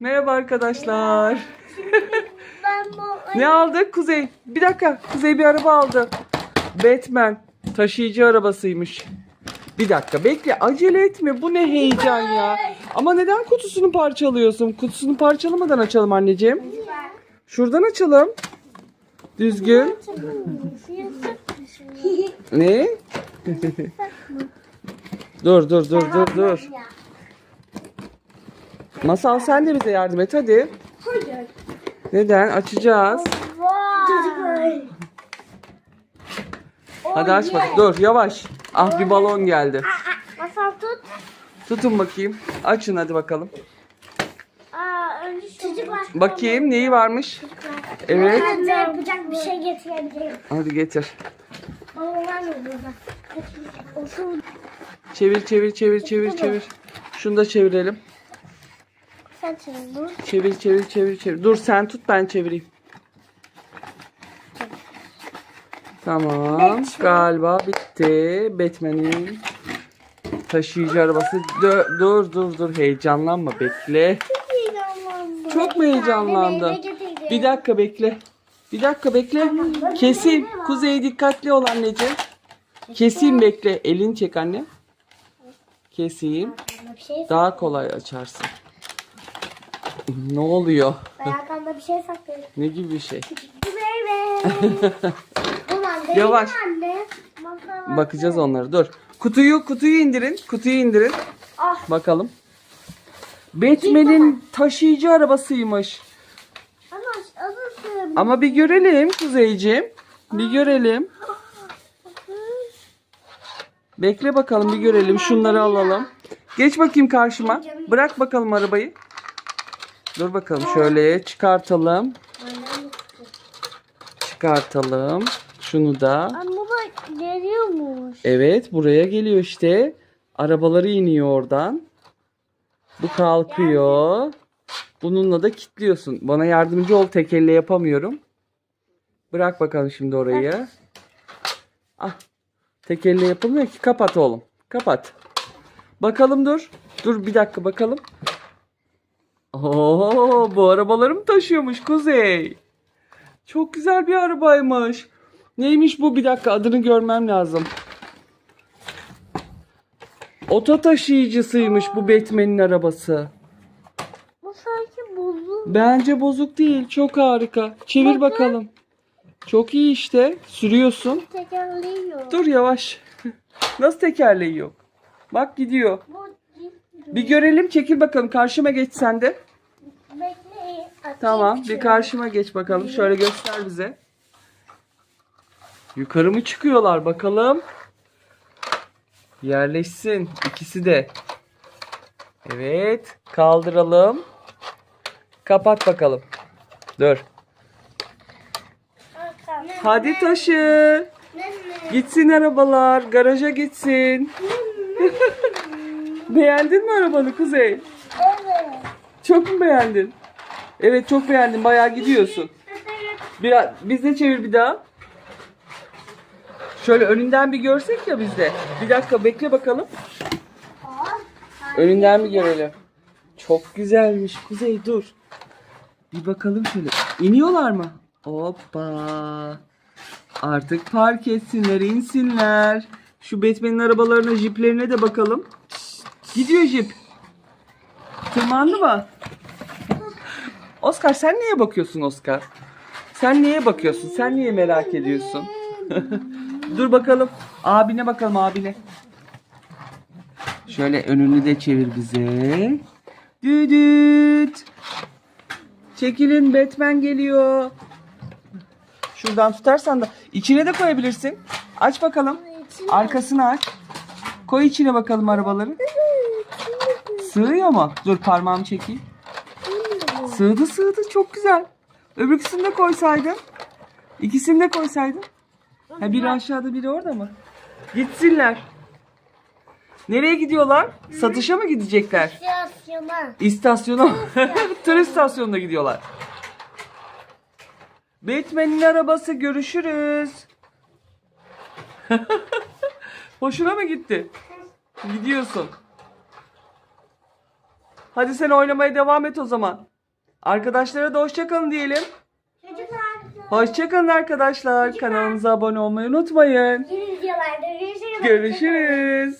Merhaba arkadaşlar. Ben bu Ne aldık Kuzey? Bir dakika. Kuzey bir araba aldı. Batman. Taşıyıcı arabasıymış. Bir dakika bekle acele etme bu ne heyecan ya. Ama neden kutusunu parçalıyorsun? Kutusunu parçalamadan açalım anneciğim. Şuradan açalım. Düzgün. Ne? dur dur dur dur dur. Masal sen de bize yardım et hadi. Hayır. Neden? Açacağız. Vay. Hadi aç bak. Dur yavaş. Ah bir balon geldi. Masal tut. Tutun bakayım. Açın hadi bakalım. Aa, önce çocuklar. Bakayım neyi varmış? Evet. Ben de yapacak bir şey getirebilirim. Hadi getir. Balonlar mı burada? Olsun. Çevir çevir çevir çevir çevir. Şunu da çevirelim. Sen çevir dur. Çevir çevir çevir çevir. Dur sen tut ben çevireyim. Tamam. Galiba bitti. Batman'in taşıyıcı arabası. Dur dur dur heyecanlanma bekle. Heyecanlandım. Çok mu heyecanlandı? Bir dakika bekle. Bir dakika bekle. Keseyim. Kuzey dikkatli ol anneciğim. Keseyim bekle. Elini çek anne. Keseyim. Şey Daha kolay açarsın. Ne oluyor? Ben arkamda bir şey saklıyorum. Ne gibi bir şey? Meyve. Ulan değil Yavaş. mi anne? Bakacağız onları. Dur. Kutuyu kutuyu indirin. Kutuyu indirin. Ah. Bakalım. Batman'in taşıyıcı arabasıymış. Ama adı Ama bir görelim Kuzeyciğim. Bir görelim. Bekle bakalım bir görelim. Şunları alalım. Geç bakayım karşıma. Bırak bakalım arabayı. Dur bakalım şöyle çıkartalım. Çıkartalım. Şunu da. Ama da geliyormuş. Evet buraya geliyor işte. Arabaları iniyor oradan. Bu kalkıyor. Bununla da kilitliyorsun. Bana yardımcı ol tek elle yapamıyorum. Bırak bakalım şimdi orayı. Ah. Tek elle yapılmıyor ki. Kapat oğlum. Kapat. Bakalım dur. Dur bir dakika bakalım. Oo, bu arabaları mı taşıyormuş Kuzey? Çok güzel bir arabaymış. Neymiş bu? Bir dakika adını görmem lazım. Oto taşıyıcısıymış bu Batman'in arabası. Bu sanki bozuk. Bence bozuk değil. Çok harika. Çevir bakalım. Çok iyi işte. Sürüyorsun. Tekerleği yok. Dur yavaş. Nasıl tekerleği yok? Bak gidiyor. Bu Bir görelim. Çekil bakalım. Karşıma geç sen de. Tamam. Bir karşıma geç bakalım. Şöyle göster bize. Yukarı mı çıkıyorlar bakalım. Yerleşsin ikisi de. Evet. Kaldıralım. Kapat bakalım. Dur. Hadi taşı. Gitsin arabalar. Garaja gitsin. Beğendin mi arabanı Kuzey? Evet. Çok mu beğendin? Evet çok beğendim. Bayağı gidiyorsun. Bir, biz de çevir bir daha. Şöyle önünden bir görsek ya biz de. Bir dakika bekle bakalım. Önünden bir görelim. Çok güzelmiş. Kuzey dur. Bir bakalım şöyle. İniyorlar mı? Hoppa. Artık park etsinler, insinler. Şu Batman'in arabalarına, jiplerine de bakalım. Gidiyor jip. Tırmandı mı? Oscar sen niye bakıyorsun Oscar? Sen niye bakıyorsun? Sen niye merak ediyorsun? Dur bakalım. Abine bakalım abine. Şöyle önünü de çevir bize. Düdüt. Çekilin Batman geliyor. Şuradan tutarsan da içine de koyabilirsin. Aç bakalım. Arkasını aç. Koy içine bakalım arabaları. Sığıyor mu? Dur parmağımı çekeyim. Sığdı sığdı çok güzel. Öbürküsünü de koysaydın. İkisini de koysaydın. Ha biri aşağıda biri orada mı? Gitsinler. Nereye gidiyorlar? Satışa mı gidecekler? Yasyama. İstasyona. Tır istasyonuna gidiyorlar. Batman'in arabası görüşürüz. Hoşuna mı gitti? Gidiyorsun. Hadi sen oynamaya devam et o zaman. Arkadaşlara da hoşçakalın diyelim. Çocuklar. Hoşçakalın arkadaşlar. Kanalımıza abone olmayı unutmayın. Yeni videolarda görüşürüz. Görüşürüz.